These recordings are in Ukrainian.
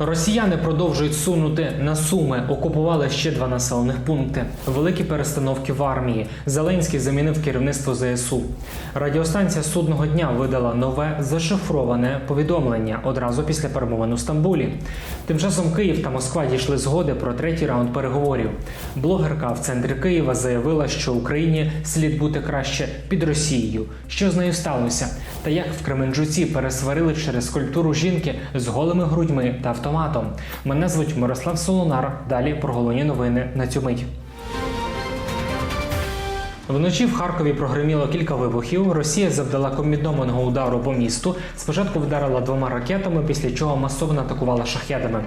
Росіяни продовжують сунути на суми, окупували ще два населених пункти. Великі перестановки в армії. Зеленський замінив керівництво ЗСУ. Радіостанція судного дня видала нове зашифроване повідомлення одразу після перемовин у Стамбулі. Тим часом Київ та Москва дійшли згоди про третій раунд переговорів. Блогерка в центрі Києва заявила, що Україні слід бути краще під Росією. Що з нею сталося? Та як в Кременчуці пересварили через скульптуру жінки з голими грудьми та автоматом. Мене звуть Мирослав Солонар. Далі про головні новини на цю мить. Вночі в Харкові прогреміло кілька вибухів. Росія завдала комбінованого удару по місту. Спочатку вдарила двома ракетами, після чого масово атакувала шахедами.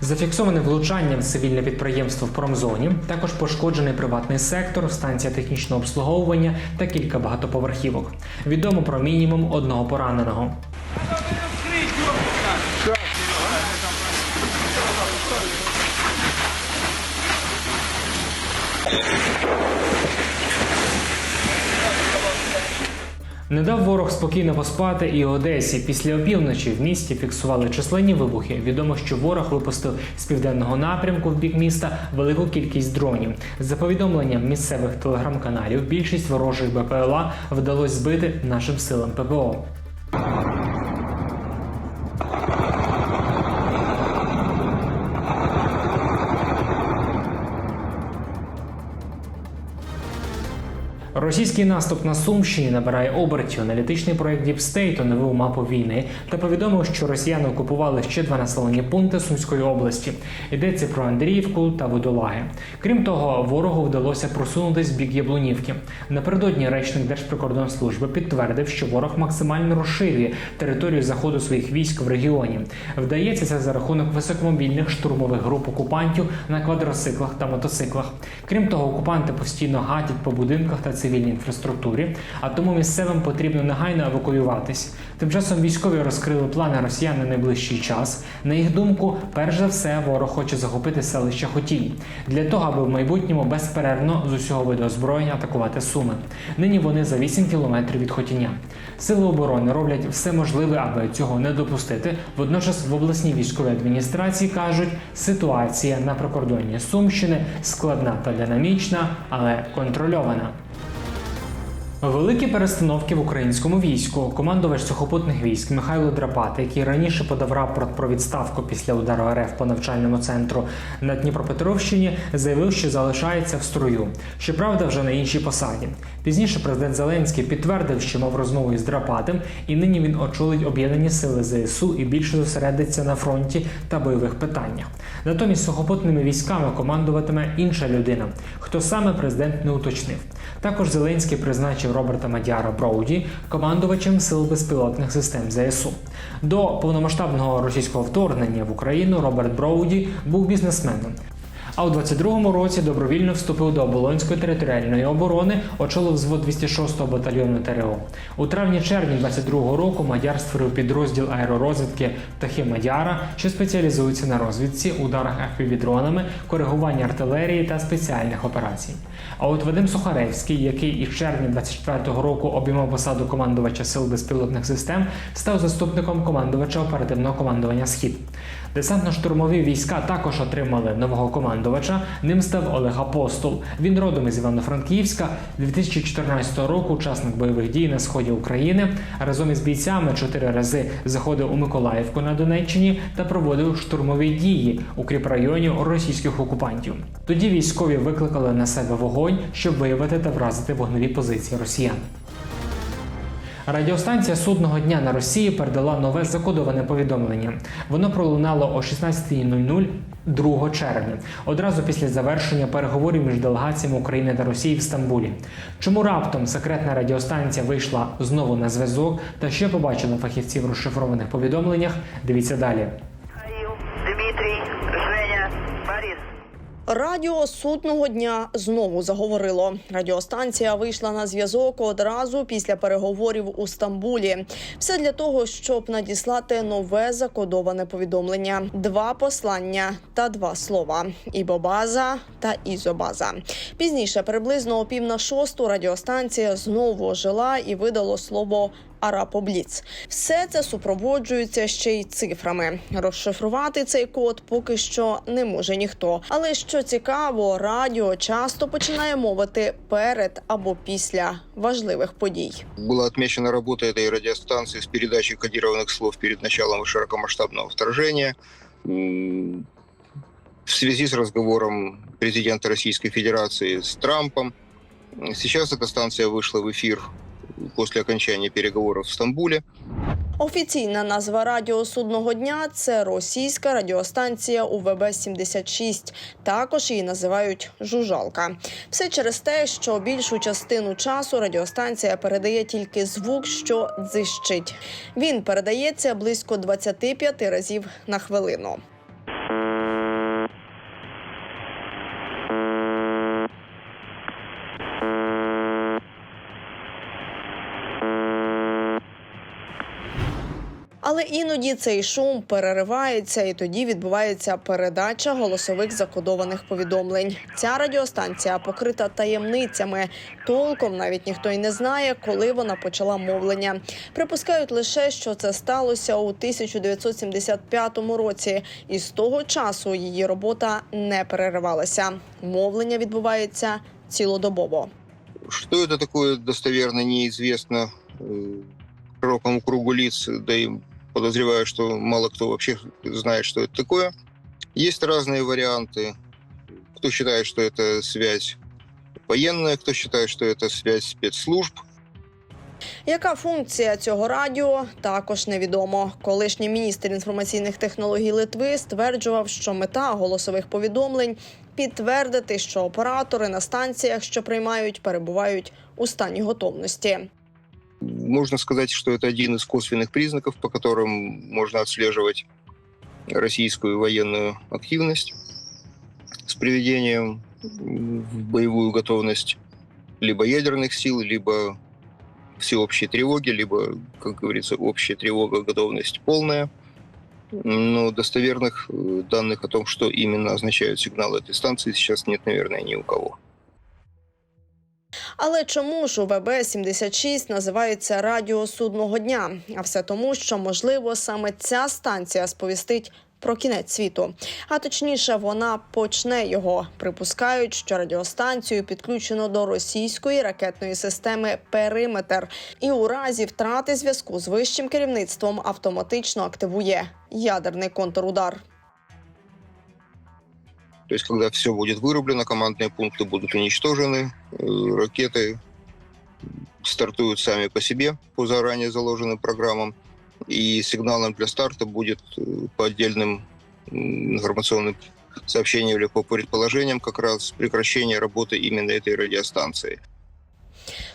Зафіксоване влучання в цивільне підприємство в промзоні. Також пошкоджений приватний сектор, станція технічного обслуговування та кілька багатоповерхівок. Відомо про мінімум одного пораненого. Не дав ворог спокійно поспати і Одесі. Після опівночі в місті фіксували численні вибухи. Відомо, що ворог випустив з південного напрямку в бік міста велику кількість дронів. За повідомленням місцевих телеграм-каналів, більшість ворожих БПЛА вдалося збити нашим силам ППО. Російський наступ на Сумщині набирає обертів. Аналітичний проект Deep State оновив мапу війни та повідомив, що росіяни окупували ще два населені пункти Сумської області. Йдеться про Андріївку та Водолаги. Крім того, ворогу вдалося просунутись в бік Яблунівки. Напередодні речник Держприкордонслужби підтвердив, що ворог максимально розширює територію заходу своїх військ в регіоні. Вдається це за рахунок високомобільних штурмових груп окупантів на квадроциклах та мотоциклах. Крім того, окупанти постійно гатять по будинках та цивільній інфраструктурі, а тому місцевим потрібно негайно евакуюватись. Тим часом військові розкрили плани росіян на найближчий час. На їх думку, перш за все, ворог хоче захопити селище Хотій для того, аби в майбутньому безперервно з усього виду озброєння атакувати суми. Нині вони за 8 кілометрів від Хотіня. Сили оборони роблять все можливе, аби цього не допустити. Водночас в обласній військовій адміністрації кажуть, ситуація на прикордонні Сумщини складна та динамічна, але контрольована. Великі перестановки в українському війську. Командувач сухопутних військ Михайло Драпати, який раніше подав рапорт про відставку після удару РФ по навчальному центру на Дніпропетровщині, заявив, що залишається в строю. Щоправда, вже на іншій посаді. Пізніше президент Зеленський підтвердив, що мав розмову із Драпатим, і нині він очолить об'єднані сили ЗСУ і більше зосередиться на фронті та бойових питаннях. Натомість сухопутними військами командуватиме інша людина. Хто саме президент не уточнив. Також Зеленський призначив Роберта Мадяра Броуді командувачем сил безпілотних систем ЗСУ. До повномасштабного російського вторгнення в Україну Роберт Броуді був бізнесменом. А у 22-му році добровільно вступив до Оболонської територіальної оборони, очолив взвод 206-го батальйону ТРО. У травні-червні 22-го року Мадяр створив підрозділ аеророзвідки Птахи Мадяра, що спеціалізується на розвідці, ударах FPV-дронами, коригуванні артилерії та спеціальних операцій. А от Вадим Сухаревський, який із червня 24-го року обіймав посаду командувача сил безпілотних систем, став заступником командувача оперативного командування Схід. Десантно-штурмові війська також отримали нового командувача. Ним став Олег Апостол. Він родом із Івано-Франківська. 2014 року учасник бойових дій на сході України разом із бійцями чотири рази заходив у Миколаївку на Донеччині та проводив штурмові дії укріпрайонів російських окупантів. Тоді військові викликали на себе вогонь, щоб виявити та вразити вогневі позиції росіян. Радіостанція судного дня на Росії передала нове закодоване повідомлення. Воно пролунало о 16.00 2 червня, одразу після завершення переговорів між делегаціями України та Росії в Стамбулі. Чому раптом секретна радіостанція вийшла знову на зв'язок та що побачили фахівці в розшифрованих повідомленнях? Дивіться далі. Радіо судного дня знову заговорило. Радіостанція вийшла на зв'язок одразу після переговорів у Стамбулі. Все для того, щоб надіслати нове закодоване повідомлення, два послання та два слова: ібобаза та ізобаза. Пізніше, приблизно о пів на шосту, радіостанція знову ожила і видало слово Арапобліц. Все це супроводжується ще й цифрами. Розшифрувати цей код поки що не може ніхто. Але що цікаво, радіо часто починає мовити перед або після важливих подій. Была отмечена работа этой радиостанции с передачей кодированных слов перед началом широкомасштабного вторжения. М, В связи с разговором президента Российской Федерации с Трампом. Сейчас эта станция вышла в эфир после окончания переговоров в Стамбуле. Офіційна назва радіо судного дня це російська радіостанція УВБ 76 Також її називають жужалка. Все через те, що більшу частину часу радіостанція передає тільки звук, що дзищить. Він передається близько 25 разів на хвилину. Але іноді цей шум переривається, і тоді відбувається передача голосових закодованих повідомлень. Ця радіостанція покрита таємницями. Толком навіть ніхто й не знає, коли вона почала мовлення. Припускають лише, що це сталося у 1975 році, і з того часу її робота не переривалася. Мовлення відбувається цілодобово. Что это такое, достоверно неизвестно э, широкому кругу лиц, да и подозреваю, что мало кто вообще знает, что это такое. Есть разные варианты. Кто считает, что это связь военная, кто считает, что это связь спецслужб. Яка функція цього радіо також невідомо. Колишній міністр інформаційних технологій Литви стверджував, що мета голосових повідомлень підтвердити, що оператори на станціях, що приймають, перебувають у стані готовності. Можно сказать, что это один из косвенных признаков, по которым можно отслеживать российскую военную активность с приведением в боевую готовность либо ядерных сил, либо всеобщей тревоги, либо, как говорится, общая тревога, готовность полная. Но достоверных э, данных о том, что именно означают сигналы этой станции, сейчас нет, наверное, ни у кого. Але чому ж УВБ 76 називається радіо судного дня? А все тому, що можливо саме ця станція сповістить. Про кінець світу, а точніше, вона почне його. Припускають, що радіостанцію підключено до російської ракетної системи Периметр, і у разі втрати зв'язку з вищим керівництвом автоматично активує ядерний контрудар. То есть, когда все будет вырублено, командные пункты будут уничтожены, э, ракеты стартуют сами по себе по заранее заложенным программам, и сигналом для старта будет э, по отдельным информационным сообщениям или по предположениям как раз прекращение работы именно этой радиостанции.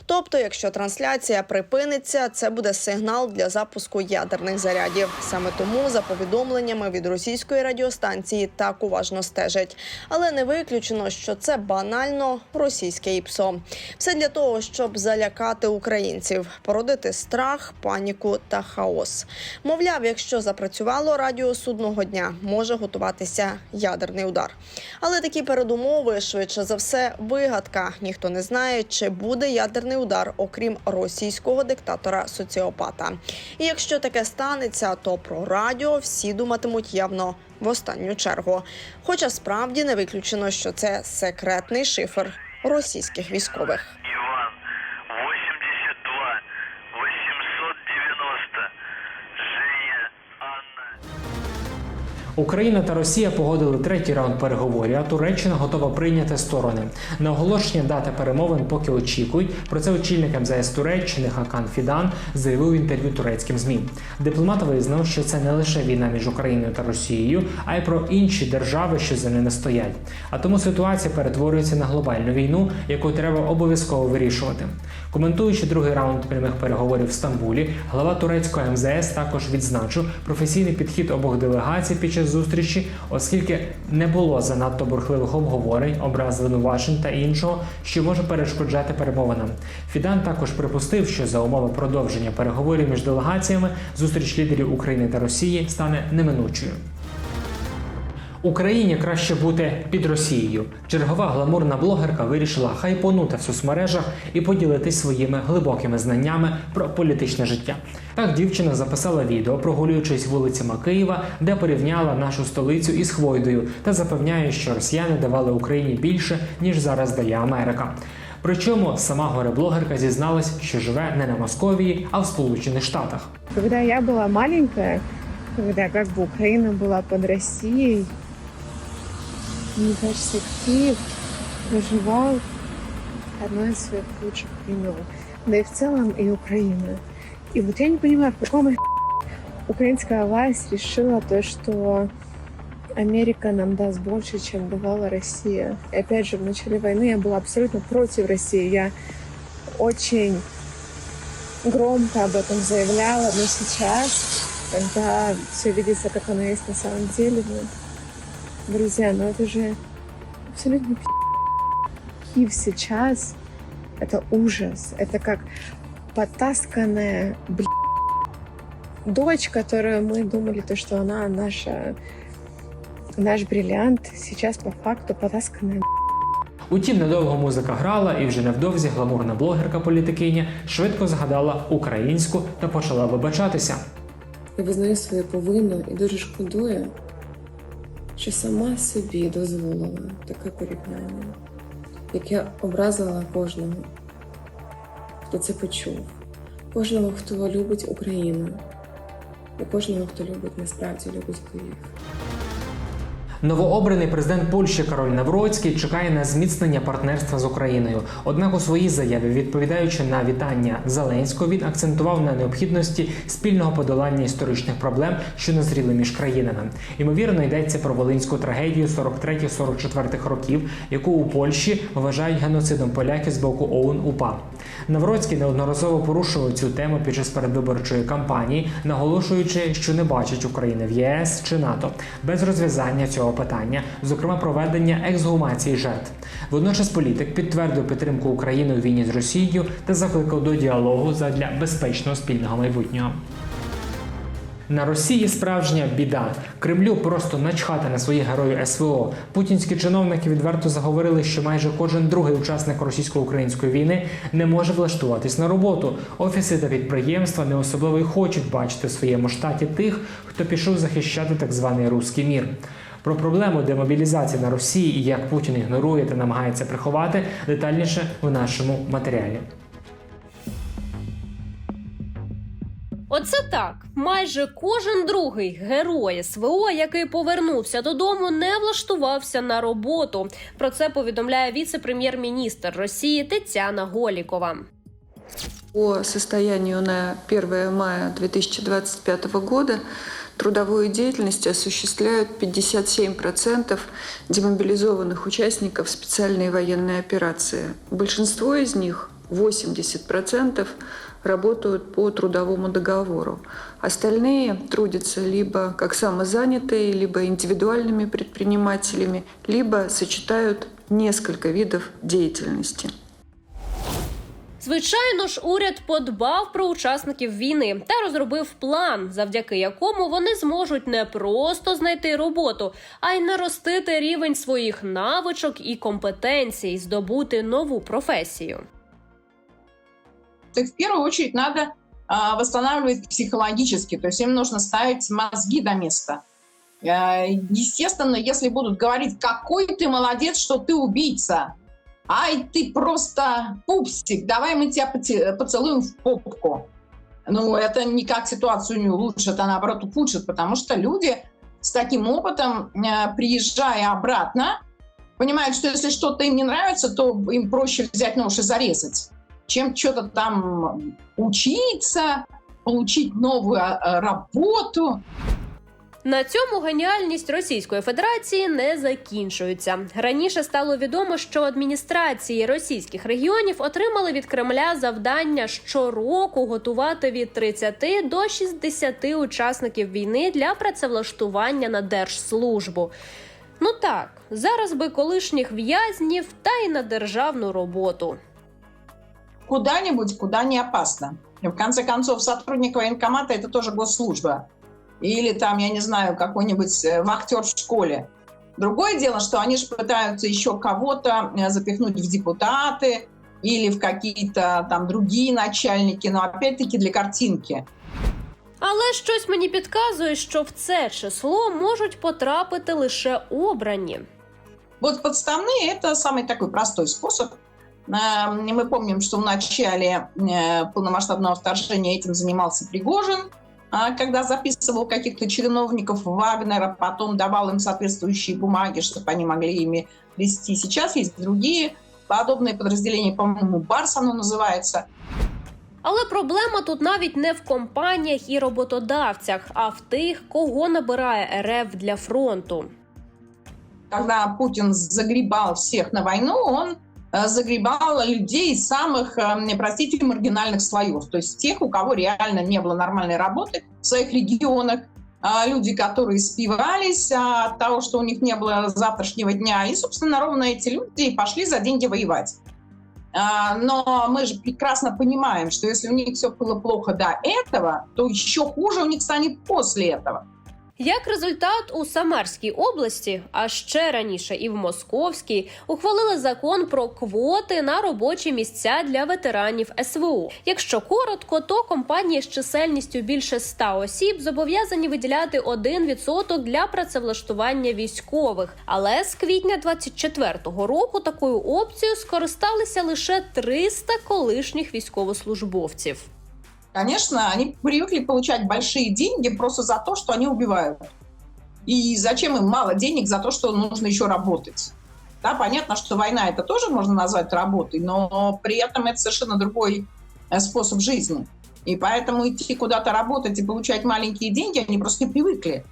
Тобто, якщо трансляція припиниться, це буде сигнал для запуску ядерних зарядів. Саме тому за повідомленнями від російської радіостанції так уважно стежать. Але не виключено, що це банально російське ІПСО. Все для того, щоб залякати українців, породити страх, паніку та хаос. Мовляв, якщо запрацювало радіо судного дня, може готуватися ядерний удар. Але такі передумови швидше за все вигадка. Ніхто не знає, чи буде ядерний удар, окрім російського диктатора соціопата. І якщо таке станеться, то про радіо всі думатимуть явно в останню чергу. Хоча справді не виключено, що це секретний шифр російських військових. Україна та Росія погодили третій раунд переговорів, а Туреччина готова прийняти сторони. На оголошення дати перемовин поки очікують. Про це очільник МЗС Туреччини Хакан Фідан заявив в інтерв'ю турецьким змі. Дипломат визнав, що це не лише війна між Україною та Росією, а й про інші держави, що за ними стоять. А тому ситуація перетворюється на глобальну війну, яку треба обов'язково вирішувати. Коментуючи другий раунд прямих переговорів в Стамбулі, глава турецького МЗС також відзначив професійний підхід обох делегацій під час зустрічі, оскільки не було занадто бурхливих обговорень, образ звинувачень та іншого, що може перешкоджати перемовинам. Фідан також припустив, що за умови продовження переговорів між делегаціями зустріч лідерів України та Росії стане неминучою. Україні краще бути під Росією. Чергова гламурна блогерка вирішила хайпонути в соцмережах і поділитись своїми глибокими знаннями про політичне життя. Так дівчина записала відео, прогулюючись вулицями Києва, де порівняла нашу столицю із Хвойдою та запевняє, що росіяни давали Україні більше ніж зараз дає Америка. Причому сама горе-блогерка зізналась, що живе не на Московії, а в Сполучених Штатах. Когда я была маленькая, когда как бы Украина была под Россией, Киев проживал одно из своих лучших времен. Да и в целом и Украина. И вот я не понимаю, в каком украинская власть решила то, что Америка нам даст больше, чем давала Россия. И опять же, в начале войны я была абсолютно против России. Я очень громко об этом заявляла, но сейчас, когда все видится, как оно есть на самом деле, ну, друзья, ну это же абсолютно пи***. Киев сейчас — это ужас. Это как потасканная бл... дочь, которую мы думали, то, что она наша наш бриллиант, сейчас по факту потасканная Утім, недовго музика грала, і вже невдовзі гламурна блогерка політикиня швидко згадала українську та почала вибачатися. Я визнаю свою провину і дуже шкодую, що сама собі дозволила таке порівняння, яке образила кожного, хто це почув, кожного, хто любить Україну, і кожного, хто любить насправді любить Київ. Новообраний президент Польщі Кароль Навроцький чекає на зміцнення партнерства з Україною. Однак у своїй заяві, відповідаючи на вітання Зеленського, він акцентував на необхідності спільного подолання історичних проблем, що назріли між країнами. Ймовірно, йдеться про волинську трагедію 43-44 років, яку у Польщі вважають геноцидом поляків з боку ОУН УПА. Навроцький неодноразово порушував цю тему під час передвиборчої кампанії, наголошуючи, що не бачить України в ЄС чи НАТО без розв'язання цього питання, зокрема проведення ексгумації жертв. Водночас політик підтвердив підтримку України у війні з Росією та закликав до діалогу задля безпечного спільного майбутнього. На Росії справжня біда. Кремлю просто начхати на своїх героїв СВО. Путінські чиновники відверто заговорили, що майже кожен другий учасник російсько-української війни не може влаштуватись на роботу. Офіси та підприємства не особливо й хочуть бачити в своєму штаті тих, хто пішов захищати так званий руський мір. Про проблему демобілізації на Росії і як Путін ігнорує та намагається приховати детальніше в нашому матеріалі. Оце так. Майже кожен другий герой СВО, який повернувся додому, не влаштувався на роботу. Про це повідомляє віце-прем'єр-міністр Росії Тетяна Голікова. По состоянию на 1 мая 2025 года трудовую деятельность осуществляют 57% демобилизованных участников специальной военной операции. Большинство из них, 80%, работают по трудовому договору. Остальные трудятся либо как самозанятые, либо индивидуальными предпринимателями, либо сочетают несколько видов деятельности. Звичайно ж, уряд подбав про учасників війни та розробив план, завдяки якому вони зможуть не просто знайти роботу, а й наростити рівень своїх навичок і компетенцій, здобути нову професію. то в первую очередь надо а, восстанавливать психологически, то есть им нужно ставить мозги до места. Э, Естественно, если будут говорить, какой ты молодец, что ты убийца, Ай, ты просто пупсик, давай мы тебя поцелуем в попку. Ну, это никак ситуацию не улучшит, а наоборот ухудшит, потому что люди с таким опытом, э, приезжая обратно, понимают, что если что-то им не нравится, то им проще взять нож и зарезать чем что-то там учиться, получить новую э, работу. На цьому геніальність Російської Федерації не закінчується. Раніше стало відомо, що адміністрації російських регіонів отримали від Кремля завдання щороку готувати від 30 до 60 учасників війни для працевлаштування на держслужбу. Ну так, зараз би колишніх в'язнів та й на державну роботу. Куда-нибудь, куда не опасно. В конце концов, сотрудник военкомата – это тоже госслужба. Или там, я не знаю, какой-нибудь э, вахтер в школе. Другое дело, что они же пытаются еще кого-то э, запихнуть в депутаты или в какие-то там другие начальники, но опять-таки для картинки. Але щось мені підказує, що в це число можуть потрапити лише обрані. Вот подставные – это самый такой простой способ. Э, Мы помним, что в начале э, полномасштабного вторжения этим занимался Пригожин, а, когда записывал каких-то чиновников Вагнера, потом давал им соответствующие бумаги, чтобы они могли ими вести. Сейчас есть другие подобные подразделения, по-моему, Барс оно называется. Але проблема тут навіть не в компаніях і роботодавцях, а в тих, кого набирає РФ для фронту. Когда Путин загребал всех на войну, он э, загребал людей из самых, э, простите, маргинальных слоев. То есть тех, у кого реально не было нормальной работы в своих регионах, а, люди, которые спивались от того, что у них не было завтрашнего дня. И, собственно, ровно эти люди пошли за деньги воевать. Но мы же прекрасно понимаем, что если у них все было плохо до этого, то еще хуже у них станет после этого. Як результат, у Самарській області, а ще раніше і в Московській, ухвалили закон про квоти на робочі місця для ветеранів СВО. Якщо коротко, то компанії з чисельністю більше 100 осіб зобов'язані виділяти 1% для працевлаштування військових. Але з квітня 24-го року такою опцією скористалися лише 300 колишніх військовослужбовців. Конечно, они привыкли получать большие деньги просто за то, что они убивают. И зачем им мало денег за то, что нужно еще работать? Да, понятно, что война это тоже можно назвать работой, но при этом это совершенно другой э, способ жизни. И поэтому идти куда-то работать и получать маленькие деньги, они просто не привыкли.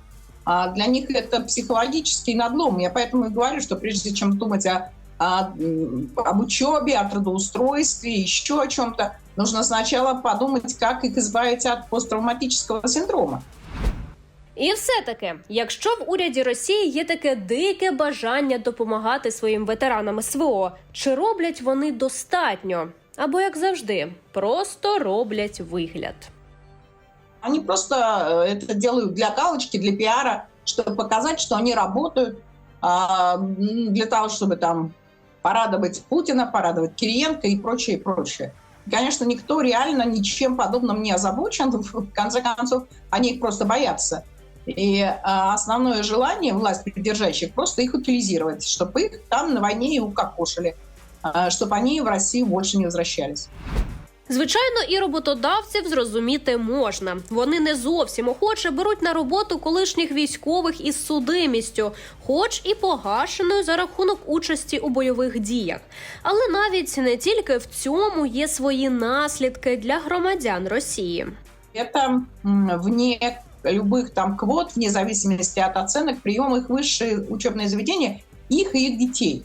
А для них это психологический надлом. Я поэтому и говорю, что прежде чем думать о, о, м, об учебе, о трудоустройстве, еще о чем-то, нужно сначала подумать, как их избавить от посттравматического синдрома. І все-таки, якщо в уряді Росії є таке дике бажання допомагати своїм ветеранам СВО, чи роблять вони достатньо? Або як завжди, просто роблять вигляд. Они просто э, это делают для галочки, для пиара, чтобы показать, что они работают а, м, для того, чтобы там порадовать Путина, порадовать Кириенко и прочее, прочее. Конечно, никто реально ничем подобным не озабочен. В конце концов, они их просто боятся. И а, основное желание власть придержащих просто их утилизировать, чтобы их там на войне и укокошили, а, чтобы они в Россию больше не возвращались. Звичайно, і роботодавців зрозуміти можна. Вони не зовсім охоче беруть на роботу колишніх військових із судимістю, хоч і погашеною за рахунок участі у бойових діях. Але навіть не тільки в цьому є свої наслідки для громадян Росії. это м, вне любых там квот, вне зависимости от оценок, прием их в высшие учебные заведения, их и их детей.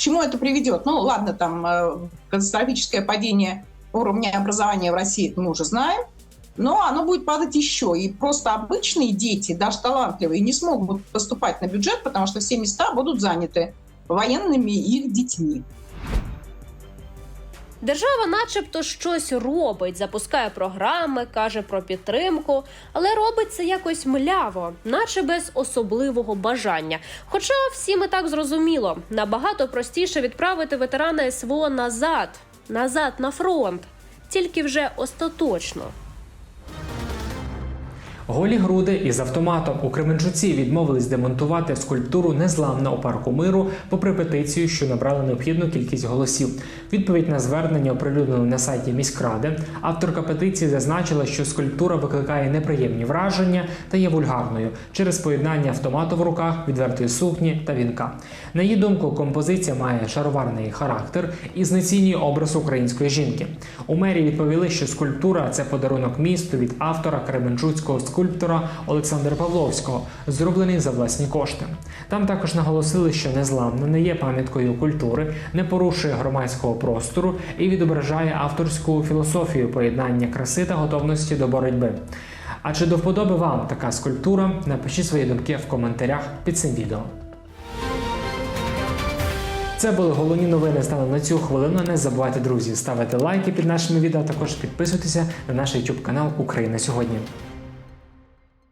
Чему это приведет? Ну, ладно, там э, катастрофическое падение уровня образования в России, мы уже знаем, но оно будет падать еще. И просто обычные дети, даже талантливые, не смогут поступать на бюджет, потому что все места будут заняты военными их детьми. Держава, начебто, щось робить, запускає програми, каже про підтримку, але робить це якось мляво, наче без особливого бажання. Хоча всім і так зрозуміло, набагато простіше відправити ветерана СВО назад, назад на фронт, тільки вже остаточно. Голі груди із автоматом у Кременчуці відмовились демонтувати скульптуру Незламна у парку миру, попри петицію, що набрала необхідну кількість голосів. Відповідь на звернення оприлюднено на сайті міськради. Авторка петиції зазначила, що скульптура викликає неприємні враження та є вульгарною через поєднання автомату в руках, відвертої сукні та вінка. На її думку, композиція має шароварний характер і знецінює образ української жінки. У мерії відповіли, що скульптура це подарунок місту від автора кременчуцького скульптора Олександра Павловського, зроблений за власні кошти. Там також наголосили, що незламна не є пам'яткою культури, не порушує громадського простору і відображає авторську філософію поєднання краси та готовності до боротьби. А чи до вподоби вам така скульптура? Напишіть свої думки в коментарях під цим відео. Це були головні новини станом на цю хвилину. Не забувайте, друзі, ставити лайки під нашими відео, а також підписуйтеся на наш YouTube канал Україна сьогодні.